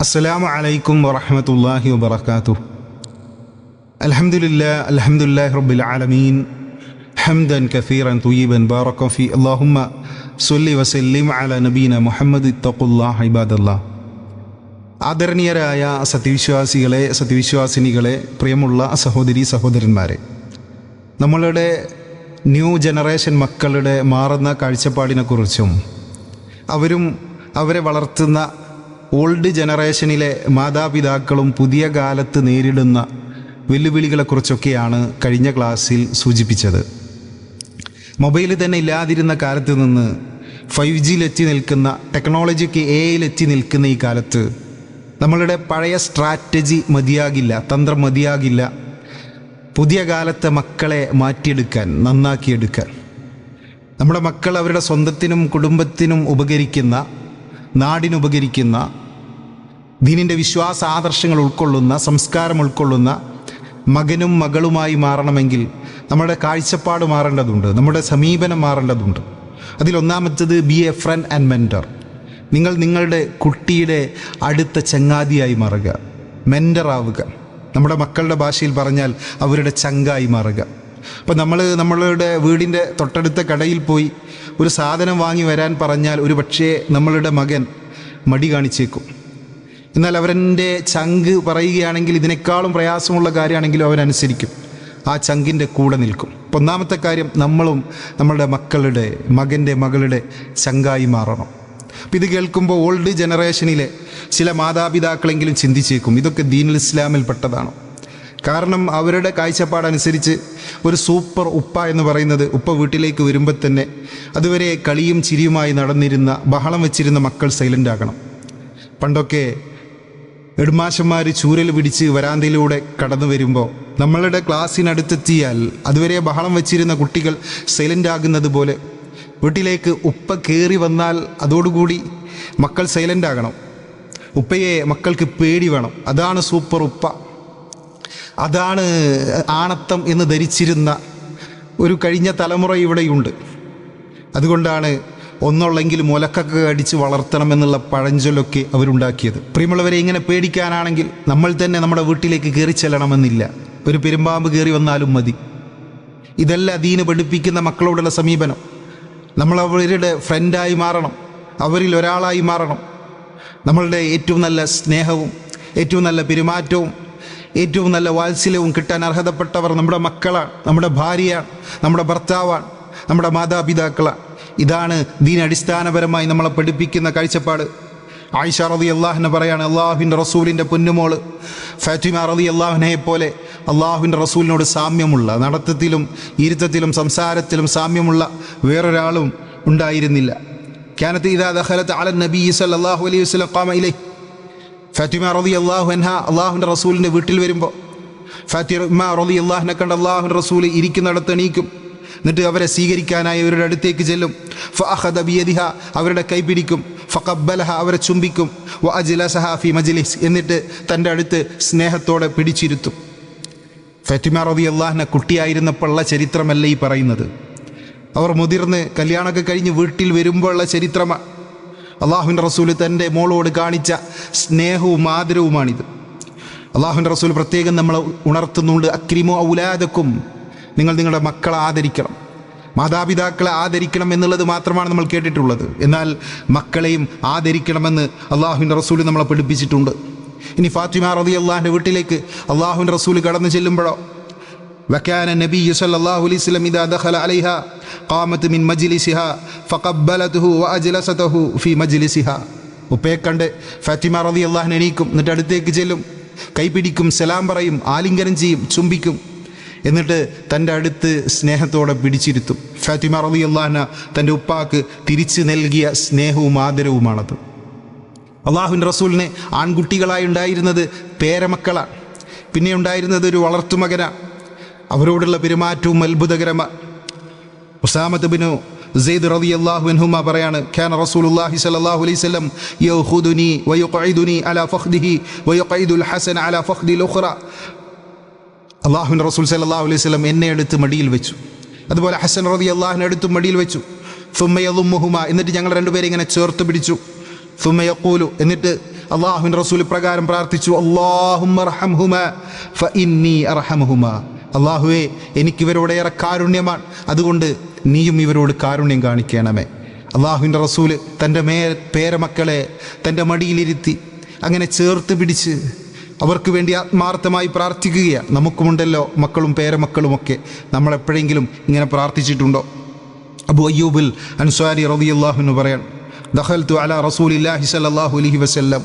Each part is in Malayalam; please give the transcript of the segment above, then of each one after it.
അസ്സലാമു അലൈക്കും വറഹമത്തല്ലാഹി വാത്തു അലഹമുല്ല അലഹമുല്ലാഹി റബ്ബിൽ ആലമീൻ. ഹംദൻ കസീറൻ തുയീബൻ ബാറക്കഫി അള്ളാഹുമ്മ സുല്ലി വസല്ലിം അല നബീന മുഹമ്മദ് തക്കുല്ലാ ഹിബാദല്ലാ ആദരണീയരായ സത്യവിശ്വാസികളെ സത്യവിശ്വാസിനികളെ പ്രിയമുള്ള സഹോദരി സഹോദരന്മാരെ. നമ്മളുടെ ന്യൂ ജനറേഷൻ മക്കളുടെ മാറുന്ന കാഴ്ചപ്പാടിനെക്കുറിച്ചും അവരും അവരെ വളർത്തുന്ന ഓൾഡ് ജനറേഷനിലെ മാതാപിതാക്കളും പുതിയ കാലത്ത് നേരിടുന്ന വെല്ലുവിളികളെക്കുറിച്ചൊക്കെയാണ് കഴിഞ്ഞ ക്ലാസ്സിൽ സൂചിപ്പിച്ചത്. മൊബൈൽ തന്നെ ഇല്ലാതിരുന്ന കാലത്ത് നിന്ന് ഫൈവ് ജിയിലെത്തി നിൽക്കുന്ന ടെക്നോളജിക്ക് എയിലെത്തി നിൽക്കുന്ന ഈ കാലത്ത് നമ്മളുടെ പഴയ സ്ട്രാറ്റജി മതിയാകില്ല തന്ത്രം മതിയാകില്ല. പുതിയ കാലത്തെ മക്കളെ മാറ്റിയെടുക്കാൻ നന്നാക്കിയെടുക്കാൻ. നമ്മുടെ മക്കൾ അവരുടെ സ്വന്തത്തിനും കുടുംബത്തിനും ഉപകരിക്കുന്ന നാടിനുപകരിക്കുന്ന ദീനിന്റെ വിശ്വാസ ആദർശങ്ങൾ ഉൾക്കൊള്ളുന്ന സംസ്കാരം ഉൾക്കൊള്ളുന്ന മകനും മകളുമായി മാറണമെങ്കിൽ നമ്മുടെ കാഴ്ചപ്പാട് മാറേണ്ടതുണ്ട് നമ്മുടെ സമീപനം മാറേണ്ടതുണ്ട്. അതിലൊന്നാമത്തത് be a friend and mentor നിങ്ങൾ നിങ്ങളുടെ കുട്ടിയുടെ അടുത്ത ചങ്ങാതിയായി മാറുക മെന്ററാവുക നമ്മുടെ മക്കളുടെ ഭാഷയിൽ പറഞ്ഞാൽ അവരുടെ ചങ്കായി മാറുക. അപ്പോൾ നമ്മൾ നമ്മളുടെ വീടിന്റെ തൊട്ടടുത്ത കടയിൽ പോയി ഒരു സാധനം വാങ്ങി വരാൻ പറഞ്ഞാൽ ഒരു പക്ഷേ നമ്മളുടെ മകൻ മടി കാണിച്ചേക്കും. എന്നാൽ അവരെന്റെ ചങ്ക് പറയുകയാണെങ്കിൽ ഇതിനേക്കാളും പ്രയാസമുള്ള കാര്യമാണെങ്കിലും അവനനുസരിക്കും ആ ചങ്കിന്റെ കൂടെ നിൽക്കും. ഒന്നാമത്തെ കാര്യം നമ്മളും നമ്മളുടെ മക്കളുടെ മകന്റെ മകളുടെ ചങ്കായി മാറണം. അപ്പം ഇത് കേൾക്കുമ്പോൾ ഓൾഡ് ജനറേഷനിലെ ചില മാതാപിതാക്കളെങ്കിലും ചിന്തിച്ചേക്കും. ഇതൊക്കെ ദീനുൽ ഇസ്ലാമിൽ പെട്ടതാണ്. കാരണം അവരുടെ കാഴ്ചപ്പാടനുസരിച്ച് ഒരു സൂപ്പർ ഉപ്പ എന്ന് പറയുന്നത് ഉപ്പ വീട്ടിലേക്ക് വരുമ്പോൾ തന്നെ അതുവരെ കളിയും ചിരിയുമായി നടന്നിരുന്ന ബഹളം വെച്ചിരുന്ന മക്കൾ സൈലന്റ് ആകണം. പണ്ടൊക്കെ എടുമാശന്മാർ ചൂരൽ പിടിച്ച് വരാന്തയിലൂടെ കടന്നു വരുമ്പോൾ നമ്മളുടെ ക്ലാസ്സിനടുത്തെത്തിയാൽ അതുവരെ ബഹളം വെച്ചിരുന്ന കുട്ടികൾ സൈലന്റ് ആകുന്നത് പോലെ വീട്ടിലേക്ക് ഉപ്പ കയറി വന്നാൽ അതോടുകൂടി മക്കൾ സൈലന്റ് ആകണം. ഉപ്പയെ മക്കൾക്ക് പേടി വേണം. അതാണ് സൂപ്പർ ഉപ്പ. അതാണ് ആണത്തം എന്ന് ധരിച്ചിരുന്ന ഒരു കഴിഞ്ഞ തലമുറ ഇവിടെയുണ്ട്. അതുകൊണ്ടാണ് ഒന്നുള്ളെങ്കിൽ മുലക്കൊക്കെ അടിച്ച് വളർത്തണം എന്നുള്ള പഴഞ്ചൊല്ലൊക്കെ അവരുണ്ടാക്കിയത്. പ്രിയമുള്ളവരെ ഇങ്ങനെ പേടിക്കാനാണെങ്കിൽ നമ്മൾ തന്നെ നമ്മുടെ വീട്ടിലേക്ക് കയറി ചെല്ലണമെന്നില്ല. ഒരു പെരുമ്പാമ്പ് കയറി വന്നാലും മതി. ഇതല്ല ദീന് പഠിപ്പിക്കുന്ന മക്കളോടുള്ള സമീപനം. നമ്മൾ അവരുടെ ഫ്രണ്ടായി മാറണം. അവരിൽ ഒരാളായി മാറണം. നമ്മളുടെ ഏറ്റവും നല്ല സ്നേഹവും ഏറ്റവും നല്ല പെരുമാറ്റവും ഏറ്റവും നല്ല വാത്സല്യവും കിട്ടാൻ അർഹതപ്പെട്ടവർ നമ്മുടെ മക്കളാണ് നമ്മുടെ ഭാര്യയാണ് നമ്മുടെ ഭർത്താവാണ് നമ്മുടെ മാതാപിതാക്കളാണ്. ഇതാണ് ദീൻ അടിസ്ഥാനപരമായി നമ്മളെ പഠിപ്പിക്കുന്ന കാഴ്ചപ്പാട്. ആയിഷ റതി അള്ളാഹിനെ പറയാണ് അള്ളാഹുവിന്റെ റസൂലിന്റെ പൊന്നുമോൾ ഫാറ്റിമ റതി അള്ളാഹുനെ പോലെ അള്ളാഹുവിന്റെ റസൂലിനോട് സാമ്യമുള്ള നടത്തത്തിലും ഇരുത്തത്തിലും സംസാരത്തിലും സാമ്യമുള്ള വേറൊരാളും ഉണ്ടായിരുന്നില്ല. കാനത്ത് ഇതാ ദഹലത്ത് അല നബി സല്ലല്ലാഹു അലൈഹി വസല്ലം ഖാമ ഇലൈഹി ഫാത്തിമ റതി അള്ളാഹു അൻഹ അള്ളാഹുവിന്റെ റസൂലിന്റെ വീട്ടിൽ വരുമ്പോൾ ഫാത്തിമ റതി അള്ളാഹിനെ കണ്ട് അള്ളാഹുൻ റസൂൽ ഇരിക്കുന്നിടത്ത് എണീക്കും. എന്നിട്ട് അവരെ സ്വീകരിക്കാനായി അവരുടെ അടുത്തേക്ക് ചെല്ലും. ഫഅഖദ ബിയദിഹ അവരുടെ കൈ പിടിക്കും. ഫഖബ്ബലഹ അവരെ ചുംബിക്കും. വ അജില ഫി മജ്ലിസ് എന്നിട്ട് തന്റെ അടുത്ത് സ്നേഹത്തോടെ പിടിച്ചിരുത്തും. ഫാത്തിമ റബി അള്ളാഹിനെ കുട്ടിയായിരുന്നപ്പോഴുള്ള ചരിത്രമല്ല ഈ പറയുന്നത്. അവർ മുതിർന്ന് കല്യാണമൊക്കെ കഴിഞ്ഞ് വീട്ടിൽ വരുമ്പോഴുള്ള ചരിത്രമാണ് അള്ളാഹുവിന്റെ റസൂൽ തന്റെ മോളോട് കാണിച്ച സ്നേഹവും ആദരവുമാണിത്. അള്ളാഹുവിന്റെ റസൂൽ പ്രത്യേകം നമ്മൾ ഉണർത്തുന്നുണ്ട് അക്രിമോ ഔലാദക്കും. നിങ്ങൾ നിങ്ങളുടെ മക്കളെ ആദരിക്കണം. മാതാപിതാക്കളെ ആദരിക്കണം എന്നുള്ളത് മാത്രമാണ് നമ്മൾ കേട്ടിട്ടുള്ളത്. എന്നാൽ മക്കളെയും ആദരിക്കണമെന്ന് അള്ളാഹുവിന്റെ റസൂൽ നമ്മളെ പഠിപ്പിച്ചിട്ടുണ്ട്. ഇനി ഫാത്തിമ റതി അള്ളാഹിന്റെ വീട്ടിലേക്ക് അള്ളാഹുവിന്റെ റസൂൽ കടന്നു ചെല്ലുമ്പോഴോ وكان النبي صلى الله عليه وسلم إذا دخل عليها قامت من مجلسها فقبلته وأجلسته في مجلسها ഉപ്പയെ കണ്ട് ഫാത്തിമ റതി അള്ളാഹിനെ എണീക്കും എന്നിട്ട് അടുത്തേക്ക് ചെല്ലും കൈപിടിക്കും സലാം പറയും ആലിംഗനം ചെയ്യും ചുംബിക്കും എന്നിട്ട് തൻ്റെ അടുത്ത് സ്നേഹത്തോടെ പിടിച്ചിരുത്തും ഫാത്തിമ റതി അള്ളാഹന തൻ്റെ ഉപ്പാക്ക് തിരിച്ചു നൽകിയ സ്നേഹവും ആദരവുമാണത് അള്ളാഹുവിൻ്റെ റസൂലിനെ ആൺകുട്ടികളായി ഉണ്ടായിരുന്നത് പേരമക്കളാണ് പിന്നെ ഉണ്ടായിരുന്നത് ഒരു വളർത്തുമകനാണ് അവരോടുള്ള പെരുമാറ്റവും അത്ഭുതകരമാണ് ഉസാമത്ത് ബിനു സെയ്ദ് റതി അള്ളാഹു അൻഹുമ പറയാണ് ഖാൻ റസൂലുള്ളാഹി സ്വല്ലല്ലാഹു അലൈഹി വസല്ലം യഖുദുനി വയഖഇദുനി അലാ ഫഖ്ദിഹി വയഖഇദുൽ ഹസൻ അലാ ഫഖ്ദിൽ ഉഖറ. അള്ളാഹുൻ റസൂൽ സല്ലല്ലാഹു അലൈഹി വസല്ലം എന്നെ എടുത്ത് മടിയിൽ വെച്ചു. അതുപോലെ ഹസൻ റതി അള്ളാഹിനെ എടുത്ത് മടിയിൽ വെച്ചു. സുമ്മയതുമ്മുഹുമ എന്നിട്ട് ഞങ്ങൾ രണ്ടുപേരെ ഇങ്ങനെ ചേർത്ത് പിടിച്ചു. സുമ്മയക്കൂലു എന്നിട്ട് അള്ളാഹുൻ റസൂൽ പ്രകാരം പ്രാർത്ഥിച്ചു അള്ളാഹുമ അള്ളാഹുവേ എനിക്കിവരോട് ഏറെ കാരുണ്യമാണ്. അതുകൊണ്ട് നീയും ഇവരോട് കാരുണ്യം കാണിക്കണമേ. അള്ളാഹുവിന്റെ റസൂൽ തന്റെ മേ പേരമക്കളെ തന്റെ മടിയിലിരുത്തി അങ്ങനെ ചേർത്ത് പിടിച്ച് അവർക്ക് വേണ്ടി ആത്മാർത്ഥമായി പ്രാർത്ഥിക്കുകയാണ് നമുക്കുമുണ്ടല്ലോ മക്കളും പേരമക്കളുമൊക്കെ. നമ്മളെപ്പോഴെങ്കിലും ഇങ്ങനെ പ്രാർത്ഥിച്ചിട്ടുണ്ടോ? അബു അയ്യൂബിൽ അൻസ്വാരി റബിയുള്ളാഹു എന്ന് പറയാൻ അല അല റസൂലില്ലാഹി സല്ലാഹു അലഹി വസ്ല്ലം.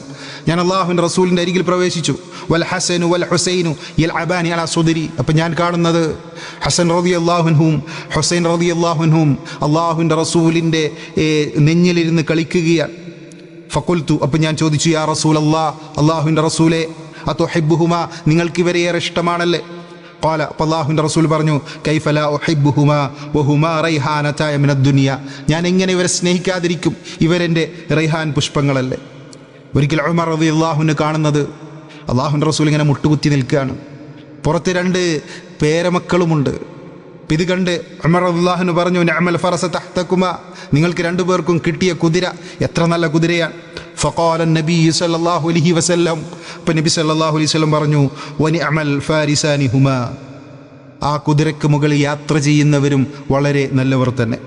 ഞാൻ അള്ളാഹുവിന്റെ റസൂലിന്റെ അരികിൽ പ്രവേശിച്ചു. വൽ ഹസനു വൽ ഹുസൈനു യൽ അബാനി അല സുദരി. അപ്പം ഞാൻ കാണുന്നത് ഹസൻ റതി അള്ളാഹുൻഹും ഹുസൈൻ റതി അള്ളാഹുൻഹും അള്ളാഹുവിന്റെ റസൂലിന്റെ നെഞ്ഞിലിരുന്ന് കളിക്കുകയാണ്. ഫക്കുൽത്തു അപ്പം ഞാൻ ചോദിച്ചു യാ റസൂൽ അള്ളാഹ് അള്ളാഹുവിന്റെ റസൂലെ അതൊഹിബുഹുമ നിങ്ങൾക്ക് ഇവരെ ഏറെ ഇഷ്ടമാണല്ലേ? قال അള്ളാഹുവിൻ്റെ റസൂൽ പറഞ്ഞു കൈഫല ഒഹിബുഹുമ വഹുമ റൈഹാനത്തായ മിനദ്ദുനിയ ഞാൻ എങ്ങനെ ഇവരെ സ്നേഹിക്കാതിരിക്കും ഇവരെൻ്റെ റൈഹാൻ പുഷ്പങ്ങളല്ലേ ഒരിക്കൽ ഉമർ റതി അള്ളാഹുവിന് കാണുന്നത് അള്ളാഹുവിൻ്റെ റസൂൽ ഇങ്ങനെ മുട്ടുകുത്തി നിൽക്കുകയാണ് പുറത്ത് രണ്ട് പേരമക്കളുമുണ്ട് അപ്പം ഇത് കണ്ട് ഉമർ അള്ളാഹുന് പറഞ്ഞു നഅമൽ ഫറസ തഹ്തക്കുമ നിങ്ങൾക്ക് രണ്ടുപേർക്കും കിട്ടിയ കുതിര എത്ര നല്ല കുതിരയാണ് ഫഖാല നബി സല്ലല്ലാഹു അലൈഹി വസല്ലം അപ്പം നബി സല്ലല്ലാഹു അലൈഹി വസല്ലം പറഞ്ഞു വനി അമൽ ഫാരിസാനി ഹുമ ആ കുതിരക്ക് മുകളിൽ യാത്ര ചെയ്യുന്നവരും വളരെ നല്ലവർ തന്നെ.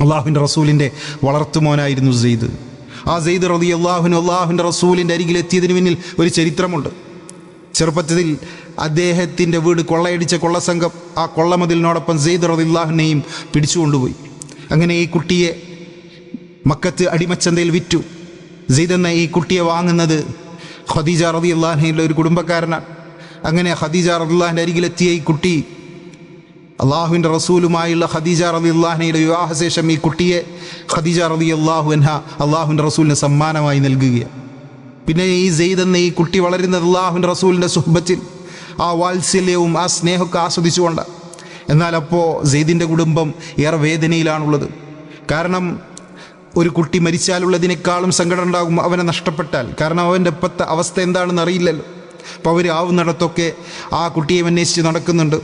അള്ളാഹുവിന്റെ റസൂലിന്റെ വളർത്തുമോനായിരുന്നു സെയ്ദ് ആ സെയ്ദ് റതി അള്ളാഹുവിന് അള്ളാഹുവിന്റെ റസൂലിന്റെ അരികിൽ എത്തിയതിന് പിന്നിൽ ഒരു ചരിത്രമുണ്ട്. ചെറുപ്പത്തിൽ അദ്ദേഹത്തിന്റെ വീട് കൊള്ളയടിച്ച കൊള്ളസംഘം ആ കൊള്ളമതിലിനോടൊപ്പം സെയ്ദ് റദില്ലാഹിനെയും പിടിച്ചുകൊണ്ടുപോയി. അങ്ങനെ ഈ കുട്ടിയെ മക്കത്ത് അടിമച്ചന്തയിൽ വിറ്റു. സെയ്ദ് എന്ന ഈ കുട്ടിയെ വാങ്ങുന്നത് ഖദീജ റബി അള്ളാഹിന്റെ ഒരു കുടുംബക്കാരനാണ് അങ്ങനെ ഖദീജ റദിള്ളാഹിന്റെ അരികിലെത്തിയ ഈ കുട്ടി അള്ളാഹുവിന്റെ റസൂലുമായുള്ള ഖദീജ റബി അള്ളാഹിനയുടെ വിവാഹശേഷം ഈ കുട്ടിയെ ഖദീജ റബി അള്ളാഹു എൻഹ അള്ളാഹുവിന്റെ റസൂലിന് സമ്മാനമായി നൽകുകയാണ്. പിന്നെ ഈ സെയ്ദ് ഈ കുട്ടി വളരുന്നത് അള്ളാഹുവിന്റെ റസൂലിന്റെ സുഹബത്തിൽ ആ വാത്സല്യവും ആ സ്നേഹമൊക്കെ ആസ്വദിച്ചുകൊണ്ട് എന്നാൽ അപ്പോൾ സെയ്ദിന്റെ കുടുംബം ഏറെ വേദനയിലാണുള്ളത്. കാരണം ഒരു കുട്ടി മരിച്ചാലുള്ളതിനേക്കാളും സങ്കടം ഉണ്ടാകും അവനെ നഷ്ടപ്പെട്ടാൽ. കാരണം അവന്റെ ഇപ്പോഴത്തെ അവസ്ഥ എന്താണെന്ന് അറിയില്ലല്ലോ. അപ്പോൾ അവർ ആവുന്നിടത്തൊക്കെ ആ കുട്ടിയെ അന്വേഷിച്ച് നടക്കുന്നുണ്ട്.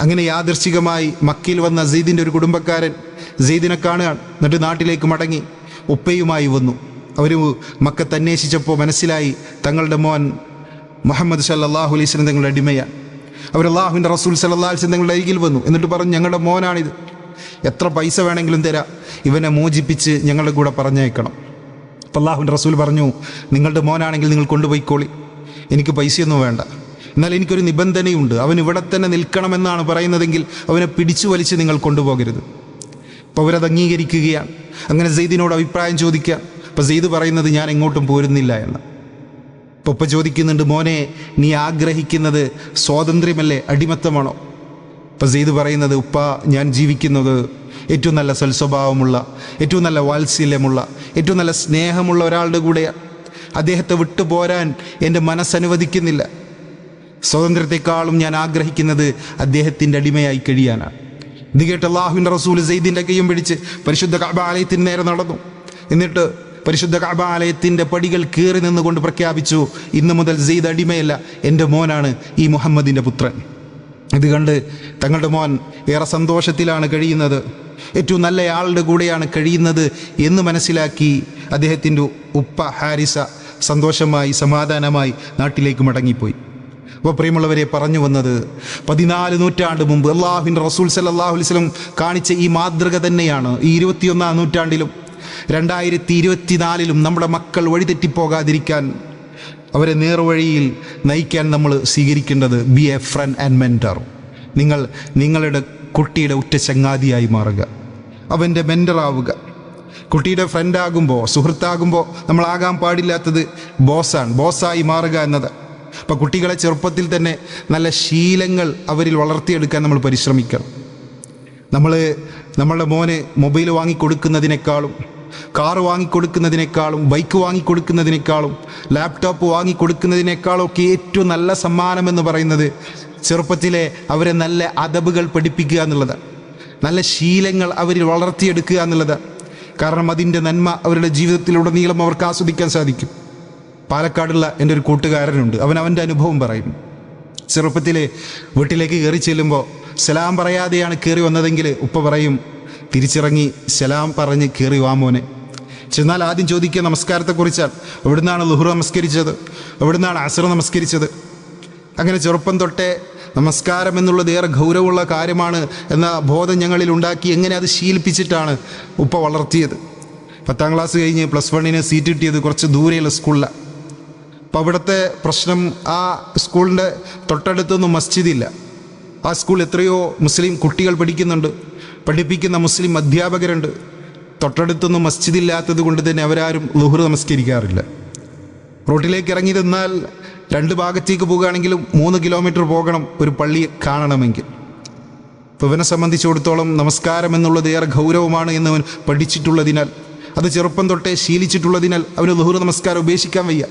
അങ്ങനെ യാദർശികമായി മക്കയിൽ വന്ന സെയ്ദിന്റെ ഒരു കുടുംബക്കാരൻ സെയ്ദിനെ കാണുകയാണ്. എന്നിട്ട് നാട്ടിലേക്ക് മടങ്ങി ഉപ്പയുമായി വന്നു. അവർ മക്കത്ത് അന്വേഷിച്ചപ്പോൾ മനസ്സിലായി തങ്ങളുടെ മോൻ മുഹമ്മദ് സല്ലാഹു അലൈഹി സ്വലം തങ്ങളുടെ അടിമയാണ്. അവർ അള്ളാഹുവിന്റെ റസൂൽ സല്ലാ അലൈഹി തങ്ങളുടെ അരികിൽ വന്നു. എന്നിട്ട് പറഞ്ഞു ഞങ്ങളുടെ മോനാണിത്. എത്ര പൈസ വേണമെങ്കിലും തരാം. ഇവനെ മോചിപ്പിച്ച് ഞങ്ങളുടെ കൂടെ പറഞ്ഞേക്കണം അപ്പം അള്ളാഹുവിന്റെ റസൂൽ പറഞ്ഞു നിങ്ങളുടെ മോനാണെങ്കിൽ നിങ്ങൾ കൊണ്ടുപോയിക്കോളി. എനിക്ക് പൈസയൊന്നും വേണ്ട. എന്നാൽ എനിക്കൊരു നിബന്ധനയുണ്ട്. അവൻ ഇവിടെ തന്നെ നിൽക്കണമെന്നാണ് പറയുന്നതെങ്കിൽ അവനെ പിടിച്ചു വലിച്ച് നിങ്ങൾ കൊണ്ടുപോകരുത്. അപ്പോൾ അവരത് അംഗീകരിക്കുകയാണ്. അങ്ങനെ സെയ്ദിനോട് അഭിപ്രായം ചോദിക്കുക അപ്പോൾ സെയ്ദ് പറയുന്നത് ഞാൻ എങ്ങോട്ടും പോരുന്നില്ല എന്ന്. അപ്പോൾ ഉപ്പ ചോദിക്കുന്നുണ്ട് മോനെ നീ ആഗ്രഹിക്കുന്നത് സ്വാതന്ത്ര്യമല്ലേ? അടിമത്തമാണോ? അപ്പോൾ സെയ്ദ് പറയുന്നത് ഉപ്പ ഞാൻ ജീവിക്കുന്നത് ഏറ്റവും നല്ല സൽസ്വഭാവമുള്ള ഏറ്റവും നല്ല വാത്സല്യമുള്ള ഏറ്റവും നല്ല സ്നേഹമുള്ള ഒരാളുടെ കൂടെ അദ്ദേഹത്തെ വിട്ടു പോരാൻ എന്റെ മനസ്സനുവദിക്കുന്നില്ല സ്വാതന്ത്ര്യത്തെക്കാളും ഞാൻ ആഗ്രഹിക്കുന്നത് അദ്ദേഹത്തിന്റെ അടിമയായി കഴിയാനാണ് ഇത് കേട്ട് അള്ളാഹുവിന്റെ റസൂൽ സെയ്ദിന്റെ കയ്യും പിടിച്ച് പരിശുദ്ധ കബാലയത്തിന് നേരെ നടന്നു. എന്നിട്ട് പരിശുദ്ധ കബാലയത്തിന്റെ പടികൾ കീറി നിന്നുകൊണ്ട് പ്രഖ്യാപിച്ചു ഇന്നു മുതൽ സെയ്ദ് അടിമയല്ല എന്റെ മോനാണ് ഈ മുഹമ്മദിന്റെ പുത്രൻ. ഇത് കണ്ട് തങ്ങളുടെ മോൻ ഏറെ സന്തോഷത്തിലാണ് കഴിയുന്നത്. ഏറ്റവും നല്ല ആളുടെ കൂടെയാണ് കഴിയുന്നത് എന്ന് മനസ്സിലാക്കി അദ്ദേഹത്തിന്റെ ഉപ്പ ഹാരിസ സന്തോഷമായി സമാധാനമായി നാട്ടിലേക്ക് മടങ്ങിപ്പോയി. അപ്പോൾ പ്രിയമുള്ളവരെ പറഞ്ഞു വന്നത് പതിനാല് നൂറ്റാണ്ട് മുമ്പ് അള്ളാഹുവിന്റെ റസൂൽ സല്ലാഹു അലൈവലം കാണിച്ച ഈ മാതൃക തന്നെയാണ് ഈ ഇരുപത്തിയൊന്നാം നൂറ്റാണ്ടിലും. രണ്ടായിരത്തി ഇരുപത്തിനാലിലും നമ്മുടെ മക്കൾ വഴിതെറ്റിപ്പോകാതിരിക്കാൻ അവരെ നേർവഴിയിൽ നയിക്കാൻ നമ്മൾ സ്വീകരിക്കേണ്ടത് be a friend and mentor നിങ്ങൾ നിങ്ങളുടെ കുട്ടിയുടെ ഉറ്റ ചങ്ങാതിയായി മാറുക. അവന്റെ മെന്ററാവുക കുട്ടിയുടെ ഫ്രണ്ടാകുമ്പോൾ സുഹൃത്താകുമ്പോൾ നമ്മളാകാൻ പാടില്ലാത്തത് ബോസാണ് ബോസായി മാറുക എന്നത്. അപ്പോൾ കുട്ടികളെ ചെറുപ്പത്തിൽ തന്നെ നല്ല ശീലങ്ങൾ അവരിൽ വളർത്തിയെടുക്കാൻ നമ്മൾ പരിശ്രമിക്കണം. നമ്മൾ നമ്മളുടെ മോന് മൊബൈൽ വാങ്ങിക്കൊടുക്കുന്നതിനേക്കാളും കാർ വാങ്ങിക്കൊടുക്കുന്നതിനേക്കാളും ബൈക്ക് വാങ്ങിക്കൊടുക്കുന്നതിനേക്കാളും ലാപ്ടോപ്പ് വാങ്ങിക്കൊടുക്കുന്നതിനേക്കാളും ഒക്കെ ഏറ്റവും നല്ല സമ്മാനം എന്ന് പറയുന്നത് ചെറുപ്പത്തിലെ അവരെ നല്ല അതബുകൾ പഠിപ്പിക്കുക എന്നുള്ളത് നല്ല ശീലങ്ങൾ അവരിൽ വളർത്തിയെടുക്കുക എന്നുള്ളത്. കാരണം അതിന്റെ നന്മ അവരുടെ ജീവിതത്തിലുടനീളം അവർക്ക് ആസ്വദിക്കാൻ സാധിക്കും. പാലക്കാടുള്ള എന്റെ ഒരു കൂട്ടുകാരനുണ്ട്. അവൻ അവന്റെ അനുഭവം പറയും. ചെറുപ്പത്തിൽ വീട്ടിലേക്ക് കയറി ചെല്ലുമ്പോൾ സലാം പറയാതെയാണ് കയറി വന്നതെങ്കിൽ ഉപ്പ പറയും തിരിച്ചിറങ്ങി സലാം പറഞ്ഞ് കയറി വാ മോനെ. ചെന്നാൽ ആദ്യം ചോദിക്കുക നമസ്കാരത്തെക്കുറിച്ചാണ് എവിടുന്നാണ് ലുഹുർ നമസ്കരിച്ചത്? എവിടുന്നാണ് അസർ നമസ്കരിച്ചത്? അങ്ങനെ ചെറുപ്പം തൊട്ടേ നമസ്കാരം എന്നുള്ളത് ഏറെ ഗൗരവമുള്ള കാര്യമാണ് എന്ന ബോധം ഞങ്ങളിൽ ഉണ്ടാക്കി എങ്ങനെ അത് ശീലിപ്പിച്ചിട്ടാണ് ഉപ്പ വളർത്തിയത്. പത്താം ക്ലാസ് കഴിഞ്ഞ് പ്ലസ് വണ്ണിന് സീറ്റ് കിട്ടിയത് കുറച്ച് ദൂരെയുള്ള സ്കൂളിലാണ് അപ്പോൾ അവിടുത്തെ പ്രശ്നം ആ സ്കൂളിന്റെ തൊട്ടടുത്തൊന്നും മസ്ജിദില്ല. ആ സ്കൂൾ എത്രയോ മുസ്ലിം കുട്ടികൾ പഠിക്കുന്നുണ്ട്. പഠിപ്പിക്കുന്ന മുസ്ലിം അധ്യാപകരുണ്ട്. തൊട്ടടുത്തൊന്നും മസ്ജിദില്ലാത്തത് കൊണ്ട് തന്നെ അവരാരും ലുഹുർ നമസ്കരിക്കാറില്ല. റോട്ടിലേക്ക് ഇറങ്ങി നിന്നാൽ രണ്ട് ഭാഗത്തേക്ക് പോകുകയാണെങ്കിലും മൂന്ന് കിലോമീറ്റർ പോകണം ഒരു പള്ളി കാണണമെങ്കിൽ. ഇവനെ സംബന്ധിച്ചിടത്തോളം നമസ്കാരം എന്നുള്ളത് ഏറെ ഗൗരവമാണ് എന്ന് അവൻ പഠിച്ചിട്ടുള്ളതിനാൽ അത് ചെറുപ്പം തൊട്ടേ ശീലിച്ചിട്ടുള്ളതിനാൽ അവന് ലുഹുർ നമസ്കാരം ഉപേക്ഷിക്കാൻ വയ്യ.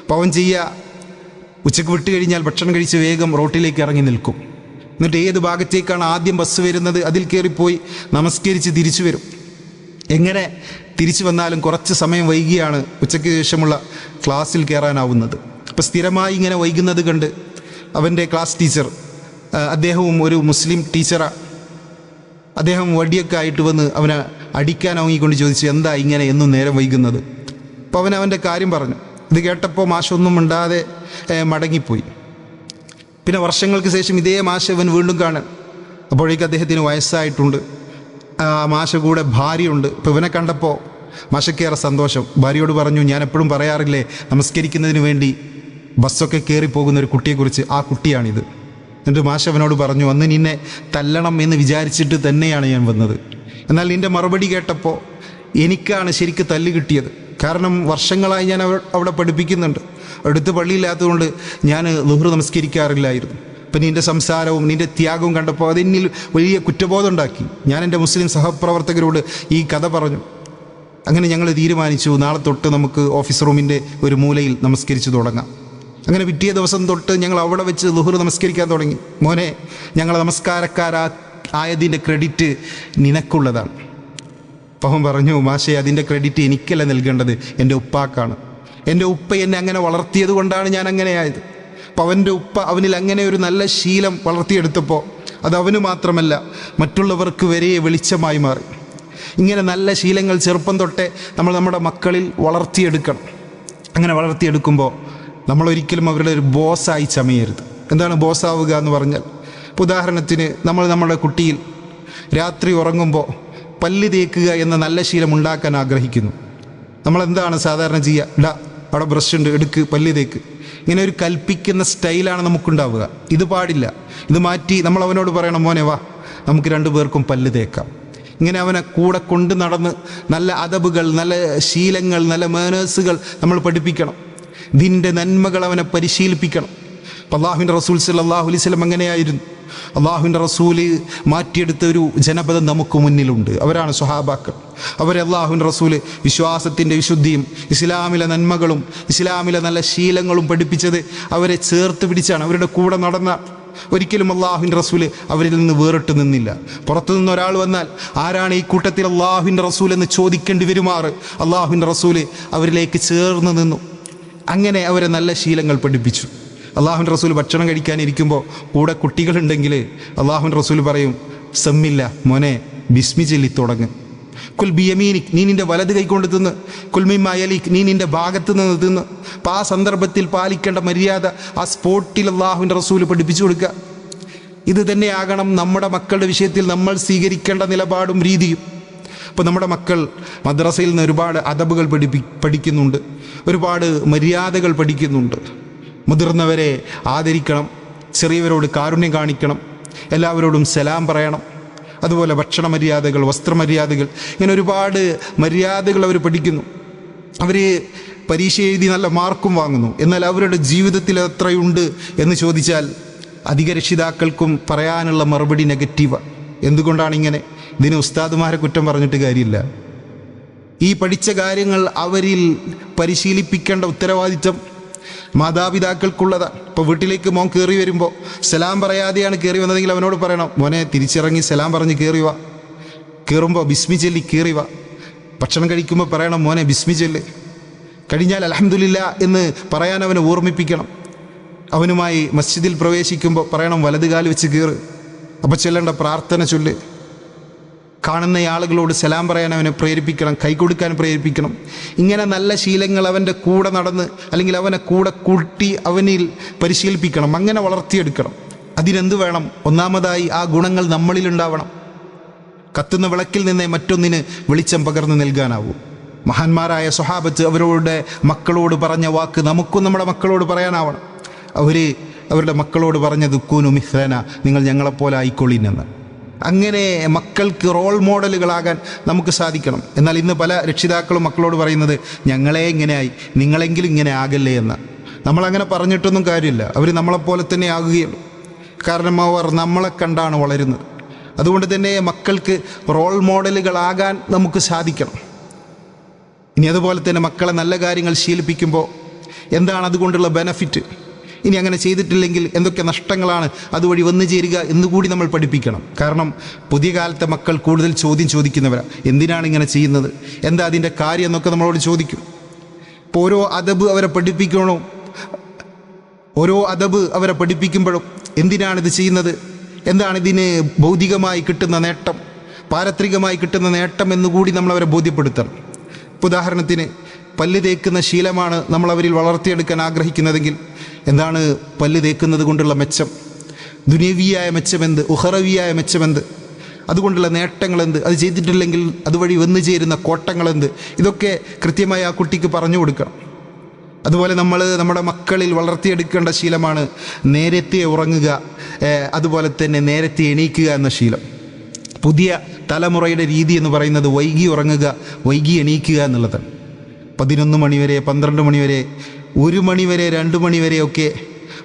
അപ്പോൾ അവൻ ചെയ്യുക ഉച്ചയ്ക്ക് വിട്ടുകഴിഞ്ഞാൽ ഭക്ഷണം കഴിച്ച് വേഗം റോട്ടിലേക്ക് ഇറങ്ങി നിൽക്കും. എന്നിട്ട് ഏത് ഭാഗത്തേക്കാണ് ആദ്യം ബസ് വരുന്നത്? അതിൽ കയറിപ്പോയി നമസ്കരിച്ച് തിരിച്ചു വരും. എങ്ങനെ തിരിച്ചു വന്നാലും കുറച്ച് സമയം വൈകിയാണ് ഉച്ചയ്ക്ക് ശേഷമുള്ള ക്ലാസ്സിൽ കയറാനാവുന്നത്. അപ്പോൾ സ്ഥിരമായി ഇങ്ങനെ വൈകുന്നത് കണ്ട് അവന്റെ ക്ലാസ് ടീച്ചർ അദ്ദേഹവും ഒരു മുസ്ലിം ടീച്ചറാണ് അദ്ദേഹം വടിയൊക്കെ ആയിട്ട് വന്ന് അവനെ അടിക്കാൻ കൊണ്ട് ചോദിച്ചു എന്താ ഇങ്ങനെ എന്നും നേരം വൈകുന്നത്? അപ്പോൾ അവൻ അവന്റെ കാര്യം പറഞ്ഞു. ഇത് കേട്ടപ്പോൾ മാഷൊന്നും മിണ്ടാതെ ഏ, മടങ്ങിപ്പോയി. പിന്നെ വർഷങ്ങൾക്ക് ശേഷം ഇതേ മാഷ അവൻ വീണ്ടും കാണാൻ അപ്പോഴേക്ക് അദ്ദേഹത്തിന് വയസ്സായിട്ടുണ്ട്. മാഷ കൂടെ ഭാര്യയുണ്ട്. ഇപ്പോൾ ഇവനെ കണ്ടപ്പോൾ മാഷക്കേറെ സന്തോഷം. ഭാര്യയോട് പറഞ്ഞു ഞാൻ എപ്പോഴും പറയാറില്ലേ നമസ്കരിക്കുന്നതിന് വേണ്ടി ബസ്സൊക്കെ കയറി പോകുന്ന ഒരു കുട്ടിയെക്കുറിച്ച്. ആ കുട്ടിയാണിത്. എന്നിട്ട് മാഷ അവനോട് പറഞ്ഞു അന്ന് നിന്നെ തല്ലണം എന്ന് വിചാരിച്ചിട്ട് തന്നെയാണ് ഞാൻ വന്നത്. എന്നാൽ നിന്റെ മറുപടി കേട്ടപ്പോൾ എനിക്കാണ് ശരിക്ക് തല്ല് കിട്ടിയത്. കാരണം വർഷങ്ങളായി ഞാൻ അവ- അവിടെ പഠിപ്പിക്കുന്നുണ്ട്. അടുത്ത് പള്ളിയില്ലാത്തതുകൊണ്ട് ഞാൻ ലുഹ്റ് നമസ്കരിക്കാറില്ലായിരുന്നു. അപ്പം നിന്റെ സംസാരവും നിന്റെ ത്യാഗവും കണ്ടപ്പോൾ അതെന്നിൽ വലിയ കുറ്റബോധം ഉണ്ടാക്കി. ഞാൻ എന്റെ മുസ്ലിം സഹപ്രവർത്തകരോട് ഈ കഥ പറഞ്ഞു. അങ്ങനെ ഞങ്ങൾ തീരുമാനിച്ചു നാളെ തൊട്ട് നമുക്ക് ഓഫീസ് റൂമിന്റെ ഒരു മൂലയിൽ നമസ്കരിച്ച് തുടങ്ങാം. അങ്ങനെ പിറ്റേ ദിവസം തൊട്ട് ഞങ്ങൾ അവിടെ വെച്ച് ലുഹുർ നമസ്കരിക്കാൻ തുടങ്ങി. മോനെ ഞങ്ങൾ നമസ്കാരക്കാരാ ആയതിന്റെ ക്രെഡിറ്റ് നിനക്കുള്ളതാണ്. അപ്പം പറഞ്ഞു മാഷെ അതിന്റെ ക്രെഡിറ്റ് എനിക്കല്ല നൽകേണ്ടത്? എന്റെ ഉപ്പാക്കാണ്. എന്റെ ഉപ്പ എന്നെ അങ്ങനെ വളർത്തിയത് കൊണ്ടാണ് ഞാൻ അങ്ങനെയായത്. അപ്പോൾ അവന്റെ ഉപ്പ അവനിൽ അങ്ങനെ ഒരു നല്ല ശീലം വളർത്തിയെടുത്തപ്പോൾ അത് അവന് മാത്രമല്ല മറ്റുള്ളവർക്ക് വരെ വെളിച്ചമായി മാറി. ഇങ്ങനെ നല്ല ശീലങ്ങൾ ചെറുപ്പം തൊട്ടേ നമ്മൾ നമ്മുടെ മക്കളിൽ വളർത്തിയെടുക്കണം. അങ്ങനെ വളർത്തിയെടുക്കുമ്പോൾ നമ്മളൊരിക്കലും അവരുടെ ഒരു ബോസായി ചമയരുത്. എന്താണ് ബോസാവുക എന്ന് പറഞ്ഞാൽ ഉദാഹരണത്തിന് നമ്മൾ നമ്മുടെ കുട്ടിയിൽ രാത്രി ഉറങ്ങുമ്പോൾ പല്ല് തേക്കുക എന്ന നല്ല ശീലം ഉണ്ടാക്കാൻ ആഗ്രഹിക്കുന്നു. നമ്മളെന്താണ് സാധാരണ ചെയ്യുക അവിടെ ബ്രഷ് ഉണ്ട് എടുക്ക് പല്ല് തേക്ക്. ഇങ്ങനെ ഒരു കൽപ്പിക്കുന്ന സ്റ്റൈലാണ് നമുക്കുണ്ടാവുക. ഇത് പാടില്ല. ഇത് മാറ്റി നമ്മൾ അവനോട് പറയണം മോനെ വാ നമുക്ക് രണ്ടു പേർക്കും പല്ല് തേക്കാം. ഇങ്ങനെ അവനെ കൂടെ കൊണ്ട് നടന്ന് നല്ല അതബുകൾ നല്ല ശീലങ്ങൾ നല്ല മേനേഴ്സുകൾ നമ്മൾ പഠിപ്പിക്കണം. ഇതിന്റെ നന്മകൾ അവനെ പരിശീലിപ്പിക്കണം. അള്ളാഹുവിന്റെ റസൂൽ സല്ലാഹു അലൈഹി സ്വലം അങ്ങനെയായിരുന്നു. അള്ളാഹുവിന്റെ റസൂൽ മാറ്റിയെടുത്ത ഒരു ജനപദം നമുക്ക് മുന്നിലുണ്ട്. അവരാണ് സുഹാബാക്കൾ അവരെ അള്ളാഹുവിന്റെ റസൂൽ വിശ്വാസത്തിന്റെ വിശുദ്ധിയും ഇസ്ലാമിലെ നന്മകളും ഇസ്ലാമിലെ നല്ല ശീലങ്ങളും പഠിപ്പിച്ചത് അവരെ ചേർത്ത് പിടിച്ചാണ്. അവരുടെ കൂടെ നടന്ന ഒരിക്കലും അള്ളാഹുവിന്റെ റസൂൽ അവരിൽ നിന്ന് വേറിട്ട് നിന്നില്ല. പുറത്തു നിന്ന് ഒരാൾ വന്നാൽ ആരാണ് ഈ കൂട്ടത്തിൽ അള്ളാഹുവിന്റെ റസൂൽ എന്ന് ചോദിക്കേണ്ടി വരുമാറ്? അള്ളാഹുവിന്റെ റസൂൽ അവരിലേക്ക് ചേർന്ന് നിന്നു. അങ്ങനെ അവരെ നല്ല ശീലങ്ങൾ പഠിപ്പിച്ചു. അള്ളാഹുവിന്റെ റസൂൽ ഭക്ഷണം കഴിക്കാനിരിക്കുമ്പോൾ കൂടെ കുട്ടികളുണ്ടെങ്കിൽ അള്ളാഹുൻ റസൂൽ പറയും സമ്മില്ല മോനെ ബിസ്മി ചൊല്ലി തുടങ്ങ്. കുൽ ബിയമീനിക് നീ നിന്റെ വലത് കൈക്കൊണ്ട് തിന്ന്. കുൽമിമയലിക് നീ നിന്റെ ഭാഗത്ത് നിന്ന് തിന്ന്. അപ്പം ആ സന്ദർഭത്തിൽ പാലിക്കേണ്ട മര്യാദ ആ സ്പോട്ടിൽ അള്ളാഹുവിന്റെ റസൂൽ പഠിപ്പിച്ചു കൊടുക്കുക. ഇത് തന്നെയാകണം നമ്മുടെ മക്കളുടെ വിഷയത്തിൽ നമ്മൾ സ്വീകരിക്കേണ്ട നിലപാടും രീതിയും. അപ്പോൾ നമ്മുടെ മക്കൾ മദ്രസയിൽ നിന്ന് ഒരുപാട് അതബുകൾ പഠിപ്പി പഠിക്കുന്നുണ്ട്. ഒരുപാട് മര്യാദകൾ പഠിക്കുന്നുണ്ട്. മുതിർന്നവരെ ആദരിക്കണം ചെറിയവരോട് കാരുണ്യം കാണിക്കണം എല്ലാവരോടും സലാം പറയണം. അതുപോലെ ഭക്ഷണ മര്യാദകൾ വസ്ത്രമര്യാദകൾ ഇങ്ങനെ ഒരുപാട് മര്യാദകൾ അവർ പഠിക്കുന്നു. അവർ പരീക്ഷ എഴുതി നല്ല മാർക്കും വാങ്ങുന്നു. എന്നാൽ അവരുടെ ജീവിതത്തിൽ എത്രയുണ്ട് എന്ന് ചോദിച്ചാൽ അധിക രക്ഷിതാക്കൾക്കും പറയാനുള്ള മറുപടി നെഗറ്റീവ്. എന്തുകൊണ്ടാണ് ഇങ്ങനെ? ഇതിന് ഉസ്താദുമാരെ കുറ്റം പറഞ്ഞിട്ട് കാര്യമില്ല. ഈ പഠിച്ച കാര്യങ്ങൾ അവരിൽ പരിശീലിപ്പിക്കേണ്ട ഉത്തരവാദിത്തം മാതാപിതാക്കൾക്കുള്ളതാണ്. ഇപ്പോൾ വീട്ടിലേക്ക് മോൻ കയറി വരുമ്പോൾ സലാം പറയാതെയാണ് കയറി വന്നതെങ്കിൽ അവനോട് പറയണം മോനെ തിരിച്ചിറങ്ങി സലാം പറഞ്ഞ് കയറി വാ. കയറുമ്പോൾ ബിസ്മി ചൊല്ലി കയറി ഭക്ഷണം കഴിക്കുമ്പോൾ പറയണം മോനെ ബിസ്മി ചൊല്ല്. കഴിഞ്ഞാൽ അലഹമുല്ല എന്ന് പറയാൻ അവനെ ഓർമ്മിപ്പിക്കണം. അവനുമായി മസ്ജിദിൽ പ്രവേശിക്കുമ്പോൾ പറയണം വലതുകാൽ വെച്ച് കയറ് അപ്പോൾ ചെല്ലേണ്ട പ്രാർത്ഥന ചൊല്ല്. കാണുന്ന ആളുകളോട് സലാം പറയാൻ അവനെ പ്രേരിപ്പിക്കണം കൈകൊടുക്കാൻ പ്രേരിപ്പിക്കണം. ഇങ്ങനെ നല്ല ശീലങ്ങൾ അവന്റെ കൂടെ നടന്ന് അല്ലെങ്കിൽ അവനെ കൂടെ കൂട്ടി അവനിൽ പരിശീലിപ്പിക്കണം അങ്ങനെ വളർത്തിയെടുക്കണം. അതിനെന്ത് വേണം? ഒന്നാമതായി ആ ഗുണങ്ങൾ നമ്മളിലുണ്ടാവണം കത്തുന്ന വിളക്കിൽ നിന്നേ മറ്റൊന്നിന് വെളിച്ചം പകർന്നു നൽകാനാവൂ. മഹാന്മാരായ സ്വഹാബത്ത് അവരുടെ മക്കളോട് പറഞ്ഞ വാക്ക് നമുക്കും നമ്മുടെ മക്കളോട് പറയാനാവണം. അവർ അവരുടെ മക്കളോട് പറഞ്ഞത് കൂനു മിഹ്ലന നിങ്ങൾ ഞങ്ങളെപ്പോലെ ആയിക്കൊള്ളിനെന്ന് അങ്ങനെ മക്കൾക്ക് റോൾ മോഡലുകളാകാൻ നമുക്ക് സാധിക്കണം. എന്നാൽ ഇന്ന് പല രക്ഷിതാക്കളും മക്കളോട് പറയുന്നത് ഞങ്ങളെ ഇങ്ങനെയായി നിങ്ങളെങ്കിലും ഇങ്ങനെ ആകല്ലേ എന്ന്. നമ്മളങ്ങനെ പറഞ്ഞിട്ടൊന്നും കാര്യമില്ല. അവർ നമ്മളെപ്പോലെ തന്നെ ആകുകയുള്ളൂ. കാരണം അവർ നമ്മളെ കണ്ടാണ് വളരുന്നത്. അതുകൊണ്ട് തന്നെ മക്കൾക്ക് റോൾ മോഡലുകളാകാൻ നമുക്ക് സാധിക്കണം. ഇനി അതുപോലെ തന്നെ മക്കളെ നല്ല കാര്യങ്ങൾ ശീലിപ്പിക്കുമ്പോൾ എന്താണ് അതുകൊണ്ടുള്ള ബെനഫിറ്റ് ഇനി അങ്ങനെ ചെയ്തിട്ടില്ലെങ്കിൽ എന്തൊക്കെ നഷ്ടങ്ങളാണ് അതുവഴി വന്നു ചേരുക എന്നുകൂടി നമ്മൾ പഠിപ്പിക്കണം. കാരണം പുതിയ കാലത്തെ മക്കൾ കൂടുതൽ ചോദ്യം ചോദിക്കുന്നവരാണ് എന്തിനാണ് ഇങ്ങനെ ചെയ്യുന്നത്? എന്താ അതിന്റെ കാര്യം എന്നൊക്കെ നമ്മളോട് ചോദിക്കും. ഇപ്പോൾ ഓരോ അതബ് അവരെ പഠിപ്പിക്കണോ? ഓരോ അതബ് അവരെ പഠിപ്പിക്കുമ്പോഴും എന്തിനാണിത് ചെയ്യുന്നത്? എന്താണ് ഇതിന് ഭൗതികമായി കിട്ടുന്ന നേട്ടം? പാരത്രികമായി കിട്ടുന്ന നേട്ടം എന്നുകൂടി നമ്മൾ അവരെ ബോധ്യപ്പെടുത്തണം. ഉദാഹരണത്തിന് പല്ല് തേക്കുന്ന ശീലമാണ് നമ്മൾ അവരിൽ വളർത്തിയെടുക്കാൻ ആഗ്രഹിക്കുന്നതെങ്കിൽ എന്താണ് പല്ല് തേക്കുന്നത് കൊണ്ടുള്ള മെച്ചം? ദുനിയവിയായ മെച്ചമെന്ത്? ഉഹറവിയായ മെച്ചമെന്ത്? അതുകൊണ്ടുള്ള നേട്ടങ്ങളെന്ത്? അത് ചെയ്തിട്ടില്ലെങ്കിൽ അതുവഴി വന്നു ചേരുന്ന കോട്ടങ്ങളെന്ത്? ഇതൊക്കെ കൃത്യമായി ആ കുട്ടിക്ക് പറഞ്ഞു കൊടുക്കണം. അതുപോലെ നമ്മൾ നമ്മുടെ മക്കളിൽ വളർത്തിയെടുക്കേണ്ട ശീലമാണ് നേരത്തെ ഉറങ്ങുക അതുപോലെ തന്നെ നേരത്തെ എണീക്കുക എന്ന ശീലം. പുതിയ തലമുറയുടെ രീതി എന്ന് പറയുന്നത് വൈകി ഉറങ്ങുക വൈകി എണീക്കുക എന്നുള്ളതാണ്. പതിനൊന്ന് മണിവരെ പന്ത്രണ്ട് മണിവരെ ഒരു മണിവരെ രണ്ട് മണിവരെയൊക്കെ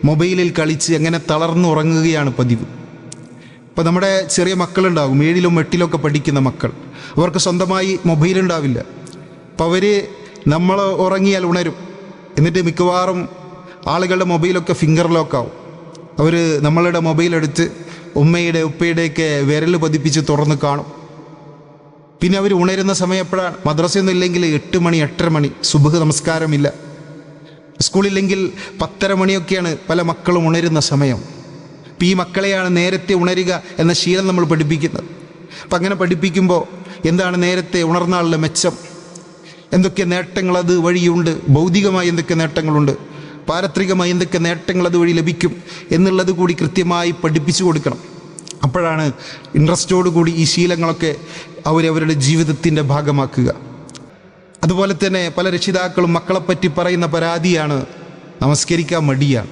മൊബൈലിൽ കളിച്ച് അങ്ങനെ തളർന്നു ഉറങ്ങുകയാണ് പതിവ്. ഇപ്പോൾ നമ്മുടെ ചെറിയ മക്കളുണ്ടാകും ഏഴിലും എട്ടിലൊക്കെ പഠിക്കുന്ന മക്കൾ. അവർക്ക് സ്വന്തമായി മൊബൈൽ ഉണ്ടാവില്ല. അപ്പോൾ അവർ നമ്മൾ ഉറങ്ങിയാൽ ഉണരും. എന്നിട്ട് മിക്കവാറും ആളുകളുടെ മൊബൈലൊക്കെ ഫിംഗർ ലോക്കാവും അവർ നമ്മളുടെ മൊബൈൽ എടുത്ത് ഉമ്മയുടെ ഉപ്പയുടെയൊക്കെ വിരൽ പതിപ്പിച്ച് തുറന്ന് കാണും. പിന്നെ അവർ ഉണരുന്ന സമയം എപ്പോഴാണ്? മദ്രസയൊന്നും ഇല്ലെങ്കിൽ എട്ട് മണി എട്ടര മണി സുബഹ് നമസ്കാരമില്ല. സ്കൂളില്ലെങ്കിൽ പത്തര മണിയൊക്കെയാണ് പല മക്കളും ഉണരുന്ന സമയം. അപ്പം ഈ മക്കളെയാണ് നേരത്തെ ഉണരുക എന്ന ശീലം നമ്മൾ പഠിപ്പിക്കുന്നത്. അപ്പം അങ്ങനെ പഠിപ്പിക്കുമ്പോൾ എന്താണ് നേരത്തെ ഉണർന്നാളുടെ മെച്ചം? എന്തൊക്കെ നേട്ടങ്ങൾ അത് വഴിയുണ്ട്? ഭൗതികമായി എന്തൊക്കെ നേട്ടങ്ങളുണ്ട്? പാരത്രികമായി എന്തൊക്കെ നേട്ടങ്ങൾ അതുവഴി ലഭിക്കും? എന്നുള്ളത് കൂടി കൃത്യമായി പഠിപ്പിച്ചു കൊടുക്കണം. അപ്പോഴാണ് ഇൻട്രസ്റ്റോടു കൂടി ഈ ശീലങ്ങളൊക്കെ അവരവരുടെ ജീവിതത്തിന്റെ ഭാഗമാക്കുക. അതുപോലെ തന്നെ പല രക്ഷിതാക്കളും മക്കളെപ്പറ്റി പറയുന്ന പരാതിയാണ് നമസ്കരിക്കാൻ മടിയാണ്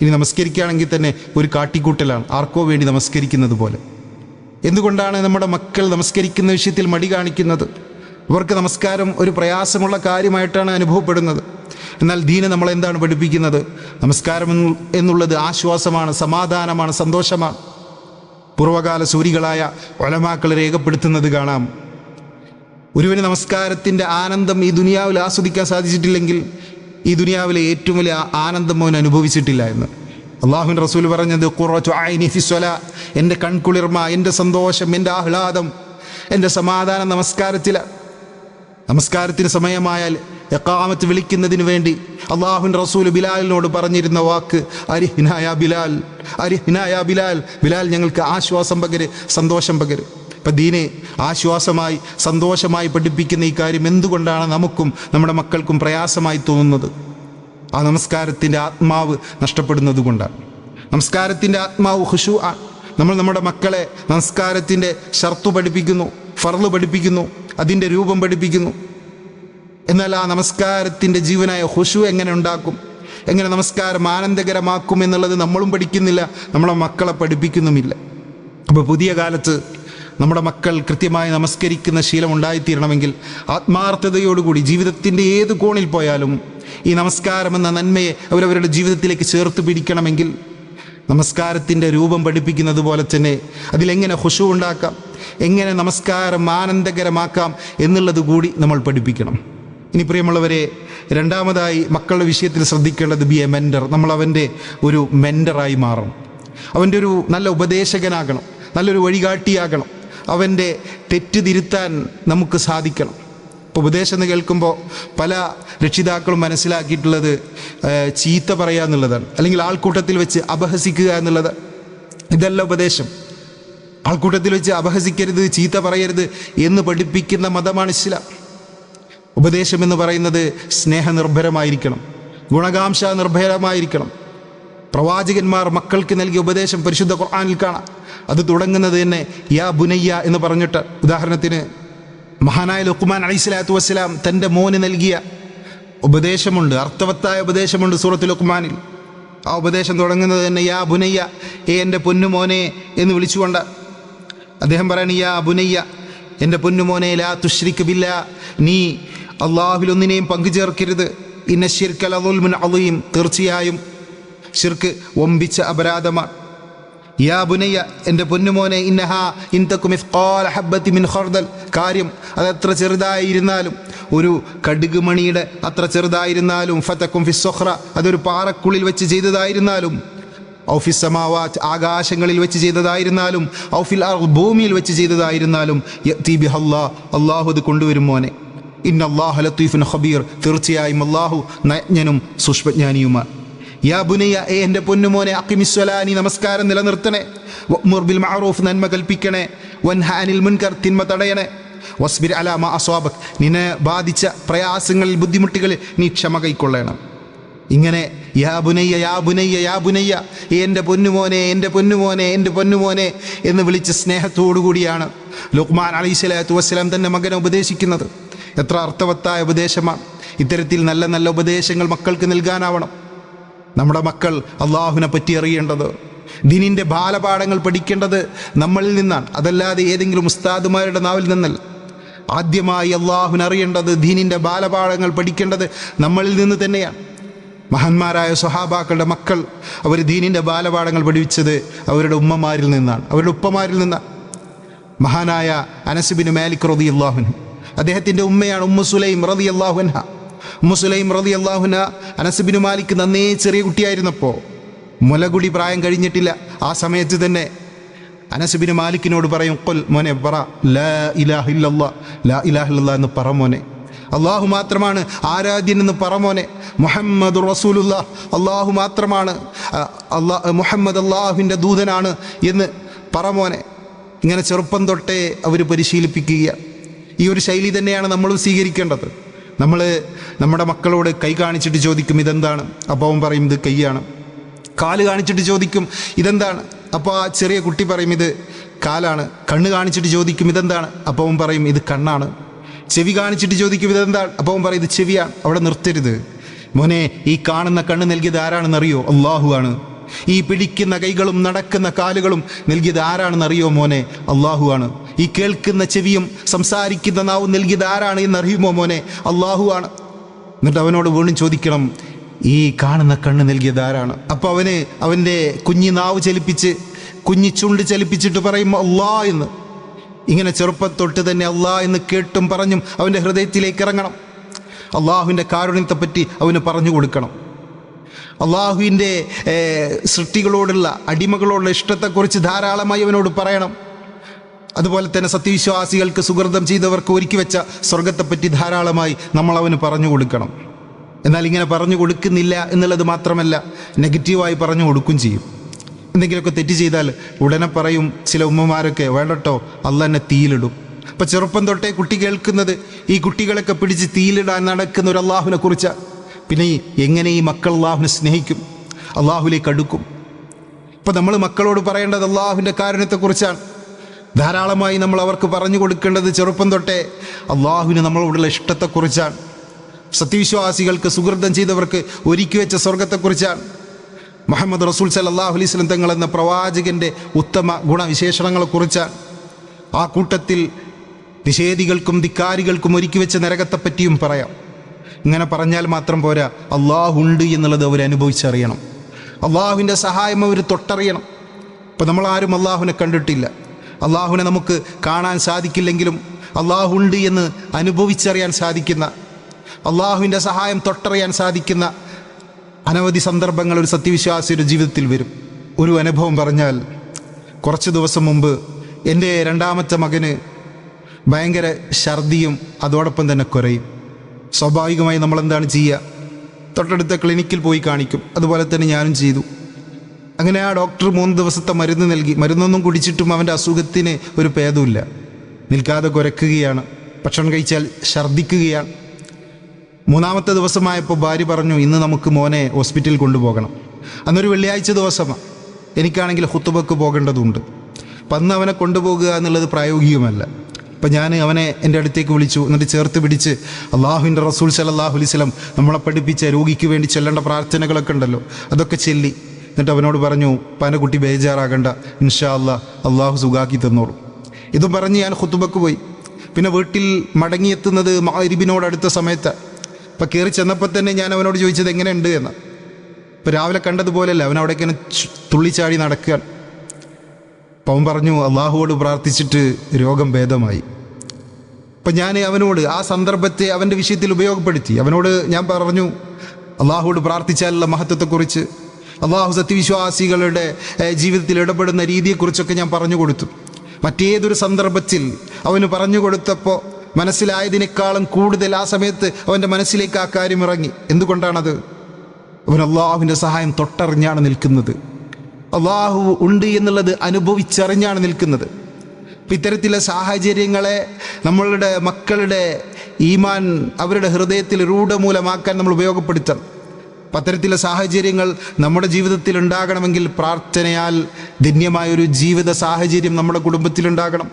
ഇനി നമസ്കരിക്കുകയാണെങ്കിൽ തന്നെ ഒരു കാട്ടിക്കൂട്ടലാണ്. ആർക്കോ വേണ്ടി നമസ്കരിക്കുന്നത് പോലെ. എന്തുകൊണ്ടാണ് നമ്മുടെ മക്കൾ നമസ്കരിക്കുന്ന വിഷയത്തിൽ മടി കാണിക്കുന്നത്? ഇവർക്ക് നമസ്കാരം ഒരു പ്രയാസമുള്ള കാര്യമായിട്ടാണ് അനുഭവപ്പെടുന്നത്. എന്നാൽ ദീന നമ്മളെന്താണ് പഠിപ്പിക്കുന്നത്? നമസ്കാരം എന്നുള്ളത് ആശ്വാസമാണ് സമാധാനമാണ് സന്തോഷമാണ്. പൂർവകാല സൂരികളായ ഒലമാക്കൾ രേഖപ്പെടുത്തുന്നത് കാണാം. ഒരുവന് നമസ്കാരത്തിന്റെ ആനന്ദം ഈ ദുനിയാവിൽ ആസ്വദിക്കാൻ സാധിച്ചിട്ടില്ലെങ്കിൽ ഈ ദുനിയാവിലെ ഏറ്റവും വലിയ ആനന്ദം അവൻ അനുഭവിച്ചിട്ടില്ല എന്ന്. അള്ളാഹുൻ റസൂൽ പറഞ്ഞത് സ്വല. എന്റെ കൺകുളിർമ എന്റെ സന്തോഷം എന്റെ ആഹ്ലാദം എന്റെ സമാധാനം നമസ്കാരത്തിൽ നമസ്കാരത്തിന് സമയമായാൽ എക്കാമത്ത് വിളിക്കുന്നതിന് വേണ്ടി അള്ളാഹുൻ റസൂൽ ബിലാലിനോട് പറഞ്ഞിരുന്ന വാക്ക് അരിഹിനായ ബിലാൽ അരിഹിനായ ബിലാൽ. ബിലാൽ ഞങ്ങൾക്ക് ആശ്വാസം പകര് സന്തോഷം പകര്. ഇപ്പം ദീനെ ആശ്വാസമായി സന്തോഷമായി പഠിപ്പിക്കുന്ന ഈ കാര്യം എന്തുകൊണ്ടാണ് നമുക്കും നമ്മുടെ മക്കൾക്കും പ്രയാസമായി തോന്നുന്നത്? ആ നമസ്കാരത്തിന്റെ ആത്മാവ് നഷ്ടപ്പെടുന്നത് കൊണ്ടാണ്. നമസ്കാരത്തിന്റെ ആത്മാവ് ഹുഷു ആണ് നമ്മൾ നമ്മുടെ മക്കളെ നമസ്കാരത്തിന്റെ ഷർത്തു പഠിപ്പിക്കുന്നു ഫർൾ പഠിപ്പിക്കുന്നു അതിന്റെ രൂപം പഠിപ്പിക്കുന്നു. എന്നാൽ ആ നമസ്കാരത്തിന്റെ ജീവനായ ഹുഷു എങ്ങനെ ഉണ്ടാക്കും? എങ്ങനെ നമസ്കാരം ആനന്ദകരമാക്കും എന്നുള്ളത് നമ്മളും പഠിക്കുന്നില്ല നമ്മളെ മക്കളെ പഠിപ്പിക്കുന്നുമില്ല. അപ്പോൾ പുതിയ കാലത്ത് നമ്മുടെ മക്കൾ കൃത്യമായി നമസ്കരിക്കുന്ന ശീലം ഉണ്ടായിത്തീരണമെങ്കിൽ ആത്മാർത്ഥതയോടുകൂടി ജീവിതത്തിന്റെ ഏത് കോണിൽ പോയാലും ഈ നമസ്കാരം എന്ന നന്മയെ അവരവരുടെ ജീവിതത്തിലേക്ക് ചേർത്ത് പിടിക്കണമെങ്കിൽ നമസ്കാരത്തിന്റെ രൂപം പഠിപ്പിക്കുന്നത് പോലെ തന്നെ അതിലെങ്ങനെ ഹുഷു ഉണ്ടാക്കാം എങ്ങനെ നമസ്കാരം ആനന്ദകരമാക്കാം എന്നുള്ളത് കൂടി നമ്മൾ പഠിപ്പിക്കണം. ഇനി പ്രിയമുള്ളവരെ രണ്ടാമതായി മക്കളുടെ വിഷയത്തിൽ ശ്രദ്ധിക്കേണ്ടത് ബി എ മെന്റർ നമ്മൾ അവന്റെ ഒരു മെന്ററായി മാറണം. അവന്റെ ഒരു നല്ല ഉപദേശകനാകണം നല്ലൊരു വഴികാട്ടിയാകണം. അവന്റെ തെറ്റ് തിരുത്താൻ നമുക്ക് സാധിക്കണം. ഇപ്പോൾ ഉപദേശം എന്ന് കേൾക്കുമ്പോൾ പല രക്ഷിതാക്കളും മനസ്സിലാക്കിയിട്ടുള്ളത് ചീത്ത പറയുക എന്നുള്ളതാണ്. അല്ലെങ്കിൽ ആൾക്കൂട്ടത്തിൽ വെച്ച് അപഹസിക്കുക എന്നുള്ളത്. ഇതല്ല ഉപദേശം. ആൾക്കൂട്ടത്തിൽ വെച്ച് അപഹസിക്കരുത് ചീത്ത പറയരുത് എന്ന് പഠിപ്പിക്കുന്ന മതമാണ് ഇസ്ലാം. ഉപദേശം എന്ന് പറയുന്നത് സ്നേഹനിർഭരമായിരിക്കണം. ഗുണകാംക്ഷ നിർഭരമായിരിക്കണം. പ്രവാചകന്മാർ മക്കൾക്ക് നൽകിയ ഉപദേശം പരിശുദ്ധ ഖുർആാനിൽ കാണാം. അത് തുടങ്ങുന്നത് തന്നെ യാ ബുനയ്യ എന്ന് പറഞ്ഞിട്ട് ഉദാഹരണത്തിന് മഹാനായ ലുക്മാൻ അലൈഹി സ്വലാത്തു വസ്സലാം തന്റെ മോന് നൽകിയ ഉപദേശമുണ്ട് അർത്ഥവത്തായ ഉപദേശമുണ്ട് സൂറത്ത് ലുക്മാനിൽ ആ ഉപദേശം തുടങ്ങുന്നത് തന്നെ യാ ബുനയ്യ ഏ എന്റെ പൊന്നുമോനെ എന്ന് വിളിച്ചുകൊണ്ട് അദ്ദേഹം പറയാണ് യാ ബുനയ്യ എന്റെ പൊന്നുമോനെ ലാ തുശ്രിക്ക് ബില്ല നീ അള്ളാഹുലൊന്നിനെയും പങ്കുചേർക്കരുത്. ഇന്ന ഷിർക്കൽ അതുൽമുൻ അലയും തീർച്ചയായും ഷിർക്ക് ഒമ്പിച്ച അപരാധമാണ്. യാ ബുനയ്യ എന്റെ പൊന്നുമോനെ ഇന്നഹ ഇൻതക്കു മിസ്ഖാല ഹബ്ബത്തി മിൻ ഹർദൽ കാര്യം അതെത്ര ചെറുതായിരുന്നാലും ഒരു കടുക് മണിയുടെ അത്ര ചെറുതായിരുന്നാലും ഫത്തക്കും ഫിസ്സൊഹ്റ അതൊരു പാറക്കുള്ളിൽ വെച്ച് ചെയ്തതായിരുന്നാലും ഔഫിസ് സമാവാറ്റ് ആകാശങ്ങളിൽ വെച്ച് ചെയ്തതായിരുന്നാലും ഔഫിൽ ഭൂമിയിൽ വെച്ച് ചെയ്തതായിരുന്നാലും തീബി ഹല്ലാ അള്ളാഹു അത് കൊണ്ടുവരും മോനെ. ഇന്ന അള്ളാഹു ലത്തീഫുൻ ഹബീർ തീർച്ചയായും അള്ളാഹു നജ്ഞനും സുഷ്പജ്ഞാനിയുമാണ് യാ ബുനയ്യ ഏ എന്റെ പൊന്നുമോനെ അക്കിമിസ്വലാനി നമസ്കാരം നിലനിർത്തണേ. മുർബിൽ ബിൽ മഅറൂഫ് നന്മ കൽപ്പിക്കണേ. വൻ ഹാനിൽ മുൻകർ തിന്മ തടയണേ. വസ്ബിർ അലാമ അസ്വാബക് നിന്നെ ബാധിച്ച പ്രയാസങ്ങളിൽ ബുദ്ധിമുട്ടുകളിൽ നീ ക്ഷമ കൈക്കൊള്ളണം. ഇങ്ങനെ യാ ബുനയ്യ യാ ബുനയ്യ യാ ബുനയ്യ എന്റെ പൊന്നുമോനെ എന്റെ പൊന്നുമോനെ എന്റെ പൊന്നുമോനെ എന്ന് വിളിച്ച് സ്നേഹത്തോടു കൂടിയാണ് ലുക്മാൻ അലി സ്വലാത്തു വസ്സലാം തന്റെ മകനെ ഉപദേശിക്കുന്നത്. എത്ര അർത്ഥവത്തായ ഉപദേശമാണ്. ഇത്തരത്തിൽ നല്ല നല്ല ഉപദേശങ്ങൾ മക്കൾക്ക് നൽകാനാവണം. നമ്മുടെ മക്കൾ അള്ളാഹുവിനെ പറ്റി അറിയേണ്ടത് ദിനിന്റെ ബാലപാഠങ്ങൾ പഠിക്കേണ്ടത് നമ്മളിൽ നിന്നാണ്. അതല്ലാതെ ഏതെങ്കിലും ഉസ്താദുമാരുടെ നാവിൽ നിന്നല്ല. ആദ്യമായി അള്ളാഹുവിനെ അറിയേണ്ടത് ദീനിന്റെ ബാലപാഠങ്ങൾ പഠിക്കേണ്ടത് നമ്മളിൽ നിന്ന് തന്നെയാണ്. മഹാന്മാരായ സ്വഹാബാക്കളുടെ മക്കൾ അവർ ദീനിന്റെ ബാലപാഠങ്ങൾ പഠിപ്പിച്ചത് അവരുടെ ഉമ്മമാരിൽ നിന്നാണ്. അവരുടെ ഉപ്പമാരിൽ നിന്നാണ്. മഹാനായ അനസുബിന് മാലിക് റതി അള്ളാഹുൻ അദ്ദേഹത്തിന്റെ ഉമ്മയാണ് ഉമ്മ സുലൈം റതി അള്ളാഹുൻഹ ഉമ്മു സുലൈം റതി അള്ളാഹുന അനസുബിനു മാലിക് നന്നേ ചെറിയ കുട്ടിയായിരുന്നപ്പോൾ മുലകുടി പ്രായം കഴിഞ്ഞിട്ടില്ല. ആ സമയത്ത് തന്നെ അനസുബിന് മാലിക്കിനോട് പറയും കൊൽ മോനെ പറ. ലാ ഇലാഹില്ല ലാ ഇലാഹില്ല എന്ന് പറ മോനെ. അള്ളാഹു മാത്രമാണ് ആരാധ്യൻ എന്ന് പറ മോനെ. മുഹമ്മദ് റസൂലുള്ള. അള്ളാഹു മാത്രമാണ് അള്ളാ മുഹമ്മദ് അള്ളാഹുവിന്റെ ദൂതനാണ് എന്ന് പറ മോനെ. ഇങ്ങനെ ചെറുപ്പം തൊട്ടേ അവർ പരിശീലിപ്പിക്കുക. ഈ ഒരു ശൈലി തന്നെയാണ് നമ്മളും സ്വീകരിക്കേണ്ടത്. നമ്മൾ നമ്മുടെ മക്കളോട് കൈ കാണിച്ചിട്ട് ചോദിക്കും ഇതെന്താണ്? അപ്പോൾ അവൻ പറയും ഇത് കൈയാണ് കാൽ കാണിച്ചിട്ട് ചോദിക്കും ഇതെന്താണ്? അപ്പോൾ ആ ചെറിയ കുട്ടി പറയും ഇത് കാലാണ്. കണ്ണ് കാണിച്ചിട്ട് ചോദിക്കും ഇതെന്താണ്? അപ്പോൾ അവൻ പറയും ഇത് കണ്ണാണ്. ചെവി കാണിച്ചിട്ട് ചോദിക്കും ഇതെന്താണ്? അപ്പോൾ അവൻ പറയും ഇത് ചെവിയാണ്. അവിടെ നിർത്തരുത്. മോനെ ഈ കാണുന്ന കണ്ണ് നൽകിയത് ആരാണെന്നറിയോ അള്ളാഹു ആണ്. ഈ പിടിക്കുന്ന കൈകളും നടക്കുന്ന കാലുകളും നൽകിയത് ആരാണെന്നറിയോ മോനെ? അള്ളാഹു ആണ്. ഈ കേൾക്കുന്ന ചെവിയും സംസാരിക്കുന്ന നാവും നൽകിയത് ആരാണ് എന്നറിയുമോ മോനെ? അള്ളാഹു ആണ്. എന്നിട്ട് അവനോട് വീണ്ടും ചോദിക്കണം ഈ കാണുന്ന കണ്ണ് നൽകിയത് ആരാണ്? അപ്പോൾ അവന് അവന്റെ കുഞ്ഞി നാവ് ചലിപ്പിച്ച് കുഞ്ഞി ചുണ്ട് ചലിപ്പിച്ചിട്ട് പറയും അള്ളാ എന്ന്. ഇങ്ങനെ ചെറുപ്പത്തൊട്ട് തന്നെ അള്ളാ എന്ന് കേട്ടും പറഞ്ഞും അവന്റെ ഹൃദയത്തിലേക്ക് ഇറങ്ങണം. അള്ളാഹുവിന്റെ കാരുണ്യത്തെപ്പറ്റി അവന് പറഞ്ഞു കൊടുക്കണം. അള്ളാഹുവിന്റെ സൃഷ്ടികളോടുള്ള അടിമകളോടുള്ള ഇഷ്ടത്തെക്കുറിച്ച് ധാരാളമായി അവനോട് പറയണം. അതുപോലെ തന്നെ സത്യവിശ്വാസികൾക്ക് സുഹൃതം ചെയ്തവർക്ക് ഒരുക്കി വെച്ച സ്വർഗത്തെപ്പറ്റി ധാരാളമായി നമ്മൾ അവന് പറഞ്ഞു കൊടുക്കണം. എന്നാൽ ഇങ്ങനെ പറഞ്ഞു കൊടുക്കുന്നില്ല എന്നുള്ളത് മാത്രമല്ല നെഗറ്റീവായി പറഞ്ഞു കൊടുക്കും ചെയ്യും. എന്തെങ്കിലുമൊക്കെ തെറ്റ് ചെയ്താൽ ഉടനെ പറയും ചില ഉമ്മമാരൊക്കെ വേണ്ടട്ടോ അല്ല എന്നെ തീയിലിടും. അപ്പം ചെറുപ്പം തൊട്ടേ കുട്ടി കേൾക്കുന്നത് ഈ കുട്ടികളൊക്കെ പിടിച്ച് തീയിലിടാൻ നടക്കുന്ന ഒരു അള്ളാഹുവിനെ കുറിച്ച്. പിന്നെ എങ്ങനെ ഈ മക്കൾ അള്ളാഹുവിനെ സ്നേഹിക്കും? അള്ളാഹുലേക്ക് അടുക്കും. ഇപ്പം നമ്മൾ മക്കളോട് പറയേണ്ടത് അള്ളാഹുവിന്റെ കാരുണ്യത്തെക്കുറിച്ചാണ്. ധാരാളമായി നമ്മൾ അവർക്ക് പറഞ്ഞു കൊടുക്കേണ്ടത് ചെറുപ്പം തൊട്ടേ അള്ളാഹുവിന് നമ്മളോടുള്ള ഇഷ്ടത്തെക്കുറിച്ചാണ്. സത്യവിശ്വാസികൾക്ക് സുഹൃതം ചെയ്തവർക്ക് ഒരുക്കി വെച്ച സ്വർഗത്തെക്കുറിച്ചാണ് മുഹമ്മദ് റസൂൽ സല്ലാഹു അലൈഹി സ്വലം തങ്ങൾ എന്ന പ്രവാചകന്റെ ഉത്തമ ഗുണവിശേഷണങ്ങളെക്കുറിച്ചാണ്. ആ കൂട്ടത്തിൽ നിഷേധികൾക്കും ധിക്കാരികൾക്കും ഒരുക്കി വെച്ച നരകത്തെപ്പറ്റിയും പറയാം. ഇങ്ങനെ പറഞ്ഞാൽ മാത്രം പോരാ അള്ളാഹുണ്ട് എന്നുള്ളത് അവർ അനുഭവിച്ചറിയണം. അള്ളാഹുവിന്റെ സഹായം അവർ തൊട്ടറിയണം. ഇപ്പം നമ്മളാരും അള്ളാഹുവിനെ കണ്ടിട്ടില്ല. അള്ളാഹുവിനെ നമുക്ക് കാണാൻ സാധിക്കില്ലെങ്കിലും അള്ളാഹുണ്ട് എന്ന് അനുഭവിച്ചറിയാൻ സാധിക്കുന്ന അള്ളാഹുവിന്റെ സഹായം തൊട്ടറിയാൻ സാധിക്കുന്ന അനവധി സന്ദർഭങ്ങൾ ഒരു സത്യവിശ്വാസിയുടെ ജീവിതത്തിൽ വരും. ഒരു അനുഭവം പറഞ്ഞാൽ കുറച്ച് ദിവസം മുമ്പ് എന്റെ രണ്ടാമത്തെ മകന് ഭയങ്കര ഛർദിയും അതോടൊപ്പം തന്നെ കുറയും. സ്വാഭാവികമായി നമ്മളെന്താണ് ചെയ്യുക? തൊട്ടടുത്ത ക്ലിനിക്കിൽ പോയി കാണിക്കും. അതുപോലെ തന്നെ ഞാനും ചെയ്തു. അങ്ങനെ ആ ഡോക്ടർ മൂന്ന് ദിവസത്തെ മരുന്ന് നൽകി. മരുന്നൊന്നും കുടിച്ചിട്ടും അവന്റെ അസുഖത്തിന് ഒരു ഭേദമില്ല നിൽക്കാതെ കുരക്കുകയാണ്. ഭക്ഷണം കഴിച്ചാൽ ഛർദ്ദിക്കുകയാണ്. മൂന്നാമത്തെ ദിവസമായപ്പോൾ ഭാര്യ പറഞ്ഞു ഇന്ന് നമുക്ക് മോനെ ഹോസ്പിറ്റലിൽ കൊണ്ടുപോകണം. അന്നൊരു വെള്ളിയാഴ്ച ദിവസമാണ്. എനിക്കാണെങ്കിൽ ഹുത്തുബക്ക് പോകേണ്ടതുണ്ട്. അപ്പം അന്ന് അവനെ കൊണ്ടുപോകുക എന്നുള്ളത് പ്രായോഗികമല്ല. അപ്പം ഞാൻ അവനെ എന്റെ അടുത്തേക്ക് വിളിച്ചു. എന്നിട്ട് ചേർത്ത് പിടിച്ച് അള്ളാഹുവിന്റെ റസൂൽ സലല്ലാഹു നമ്മളെ പഠിപ്പിച്ച രോഗിക്ക് വേണ്ടി ചെല്ലേണ്ട പ്രാർത്ഥനകളൊക്കെ ഉണ്ടല്ലോ. അതൊക്കെ ചെല്ലി. എന്നിട്ട് അവനോട് പറഞ്ഞു പനകുട്ടി ബേജാറാകണ്ട ഇൻഷാ അല്ല അള്ളാഹു സുഖാക്കി തന്നോളൂ. ഇതും പറഞ്ഞ് ഞാൻ ഹുത്തുബക്ക് പോയി. പിന്നെ വീട്ടിൽ മടങ്ങിയെത്തുന്നത് മാരിബിനോടടുത്ത സമയത്ത്. അപ്പം കയറി ചെന്നപ്പോൾ തന്നെ ഞാൻ അവനോട് ചോദിച്ചത് എങ്ങനെയുണ്ട് എന്ന്. ഇപ്പം രാവിലെ കണ്ടതുപോലെയല്ല അവൻ അവിടെ ഇങ്ങനെ തുള്ളിച്ചാടി നടക്കുകയാണ്. അപ്പം അവൻ പറഞ്ഞു അള്ളാഹുവോട് പ്രാർത്ഥിച്ചിട്ട് രോഗം ഭേദമായി. അപ്പം ഞാൻ അവനോട് ആ സന്ദർഭത്തെ അവന്റെ വിഷയത്തിൽ ഉപയോഗപ്പെടുത്തി. അവനോട് ഞാൻ പറഞ്ഞു അള്ളാഹുവോട് പ്രാർത്ഥിച്ചാലുള്ള മഹത്വത്തെക്കുറിച്ച് അള്ളാഹു സത്യവിശ്വാസികളുടെ ജീവിതത്തിൽ ഇടപെടുന്ന രീതിയെക്കുറിച്ചൊക്കെ ഞാൻ പറഞ്ഞു കൊടുത്തു. മറ്റേതൊരു സന്ദർഭത്തിൽ അവന് പറഞ്ഞു കൊടുത്തപ്പോൾ മനസ്സിലായതിനേക്കാളും കൂടുതൽ ആ സമയത്ത് അവന്റെ മനസ്സിലേക്ക് ആ കാര്യം ഇറങ്ങി. എന്തുകൊണ്ടാണത്? അവൻ അള്ളാഹുവിന്റെ സഹായം തൊട്ടറിഞ്ഞാണ് നിൽക്കുന്നത്. അള്ളാഹു ഉണ്ട് എന്നുള്ളത് അനുഭവിച്ചറിഞ്ഞാണ് നിൽക്കുന്നത്. ഇത്തരത്തിലെ സാഹചര്യങ്ങളെ നമ്മളുടെ മക്കളുടെ ഈമാൻ അവരുടെ ഹൃദയത്തിൽ രൂഢമൂലമാക്കാൻ നമ്മൾ ഉപയോഗപ്പെടുത്തണം. അത്തരത്തിലെ സാഹചര്യങ്ങൾ നമ്മുടെ ജീവിതത്തിൽ ഉണ്ടാകണമെങ്കിൽ പ്രാർത്ഥനയാൽ ധന്യമായൊരു ജീവിത സാഹചര്യം നമ്മുടെ കുടുംബത്തിലുണ്ടാകണം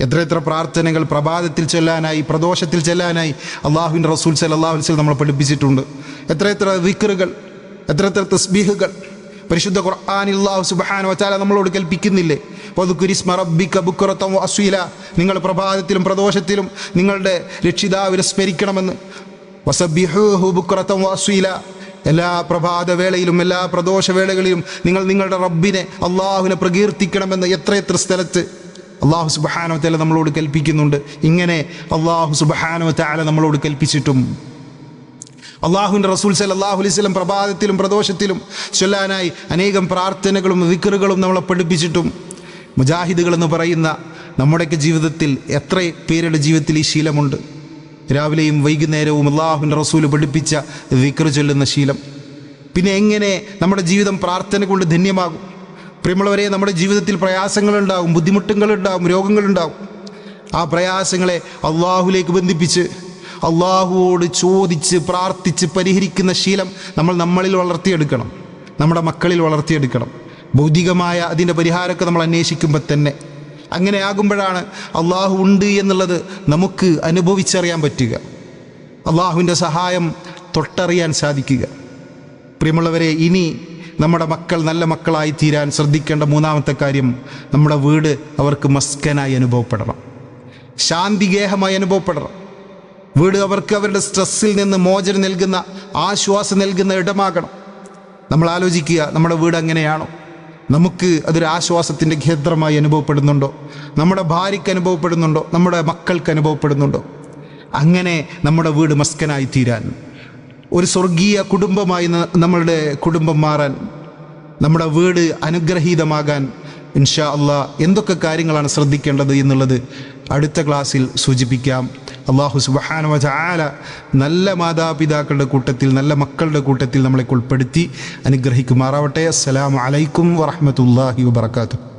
എത്ര എത്ര പ്രാർത്ഥനകൾ പ്രഭാതത്തിൽ ചൊല്ലാനായി പ്രദോഷത്തിൽ ചെല്ലാനായി അള്ളാഹുവിന്റെ റസൂൽ വസ്ലം നമ്മളെ പഠിപ്പിച്ചിട്ടുണ്ട്. എത്രയെത്ര എത്ര എത്രയെത്ര എത്ര എത്ര തസ്ബീഹുകൾ പരിശുദ്ധ ഖുർആാനില്ലാഹു സുബാന വച്ചാല നമ്മളോട് കൽപ്പിക്കുന്നില്ലേ? നിങ്ങൾ പ്രഭാതത്തിലും പ്രദോഷത്തിലും നിങ്ങളുടെ രക്ഷിതാവിനെ സ്മരിക്കണമെന്ന് വസബിഹുഹു ബുക്കുറത്തം അസ്വീല എല്ലാ പ്രഭാതവേളയിലും എല്ലാ പ്രദോഷവേളകളിലും നിങ്ങൾ നിങ്ങളുടെ റബ്ബിനെ അള്ളാഹുവിനെ പ്രകീർത്തിക്കണമെന്ന് എത്രയെത്ര സ്ഥലത്ത് അള്ളാഹു സുബഹാനോ തല നമ്മളോട് കൽപ്പിക്കുന്നുണ്ട്. ഇങ്ങനെ അള്ളാഹു സുബഹാനോ താല നമ്മളോട് കൽപ്പിച്ചിട്ടും. അള്ളാഹുവിന്റെ റസൂൽ സല്ലാഹു അലൈഹി സ്വലം പ്രഭാതത്തിലും പ്രദോഷത്തിലും ചൊല്ലാനായി അനേകം പ്രാർത്ഥനകളും വിക്കറുകളും നമ്മളെ പഠിപ്പിച്ചിട്ടും. മുജാഹിദുകൾ എന്ന് പറയുന്ന നമ്മുടെയൊക്കെ ജീവിതത്തിൽ എത്ര പേരുടെ ജീവിതത്തിൽ ഈ ശീലമുണ്ട്? രാവിലെയും വൈകുന്നേരവും അള്ളാഹുവിന്റെ റസൂൽ പഠിപ്പിച്ച വിക്കർ ചൊല്ലുന്ന ശീലം. പിന്നെ എങ്ങനെ നമ്മുടെ ജീവിതം പ്രാർത്ഥന കൊണ്ട് ധന്യമാകും? പ്രിയമുള്ളവരെ നമ്മുടെ ജീവിതത്തിൽ പ്രയാസങ്ങളുണ്ടാകും ബുദ്ധിമുട്ടുകളുണ്ടാകും രോഗങ്ങളുണ്ടാകും ആ പ്രയാസങ്ങളെ അള്ളാഹുലേക്ക് ബന്ധിപ്പിച്ച് അള്ളാഹുവോട് ചോദിച്ച് പ്രാർത്ഥിച്ച് പരിഹരിക്കുന്ന ശീലം നമ്മൾ നമ്മളിൽ വളർത്തിയെടുക്കണം. നമ്മുടെ മക്കളിൽ വളർത്തിയെടുക്കണം. ഭൗതികമായ അതിന്റെ പരിഹാരമൊക്കെ നമ്മൾ അന്വേഷിക്കുമ്പോൾ തന്നെ അങ്ങനെ ആകുമ്പോഴാണ് അള്ളാഹു ഉണ്ട് എന്നുള്ളത് നമുക്ക് അനുഭവിച്ചറിയാൻ പറ്റുക. അള്ളാഹുവിന്റെ സഹായം തൊട്ടറിയാൻ സാധിക്കുക. പ്രിയമുള്ളവരെ ഇനി നമ്മുടെ മക്കൾ നല്ല മക്കളായി തീരാൻ ശ്രദ്ധിക്കേണ്ട മൂന്നാമത്തെ കാര്യം നമ്മുടെ വീട് അവർക്ക് മസ്കനായി അനുഭവപ്പെടണം. ശാന്തിഗേഹമായി അനുഭവപ്പെടണം. വീട് അവർക്ക് അവരുടെ സ്ട്രെസ്സിൽ നിന്ന് മോചനം നൽകുന്ന ആശ്വാസം നൽകുന്ന ഇടമാകണം. നമ്മൾ ആലോചിക്കുക നമ്മുടെ വീട് എങ്ങനെയാണോ നമുക്ക് അതൊരു ആശ്വാസത്തിന്റെ ഖേദ്രമായി അനുഭവപ്പെടുന്നുണ്ടോ? നമ്മുടെ ഭാര്യയ്ക്ക് അനുഭവപ്പെടുന്നുണ്ടോ? നമ്മുടെ മക്കൾക്ക് അനുഭവപ്പെടുന്നുണ്ടോ? അങ്ങനെ നമ്മുടെ വീട് മസ്കനായി തീരാൻ ഒരു സ്വർഗീയ കുടുംബമായി നമ്മളുടെ കുടുംബം മാറാൻ നമ്മുടെ വീട് അനുഗ്രഹീതമാകാൻ ഇൻഷാ അള്ളാ എന്തൊക്കെ കാര്യങ്ങളാണ് ശ്രദ്ധിക്കേണ്ടത് എന്നുള്ളത് അടുത്ത ക്ലാസ്സിൽ സൂചിപ്പിക്കാം. അള്ളാഹു സുബഹാനവ ചാല നല്ല മാതാപിതാക്കളുടെ കൂട്ടത്തിൽ നല്ല മക്കളുടെ കൂട്ടത്തിൽ നമ്മളെ ഉൾപ്പെടുത്തി അനുഗ്രഹിക്കുമാറാവട്ടെ. അസ്സലാമു അലൈക്കും വറഹമത്തല്ലാഹി വബർക്കാത്തു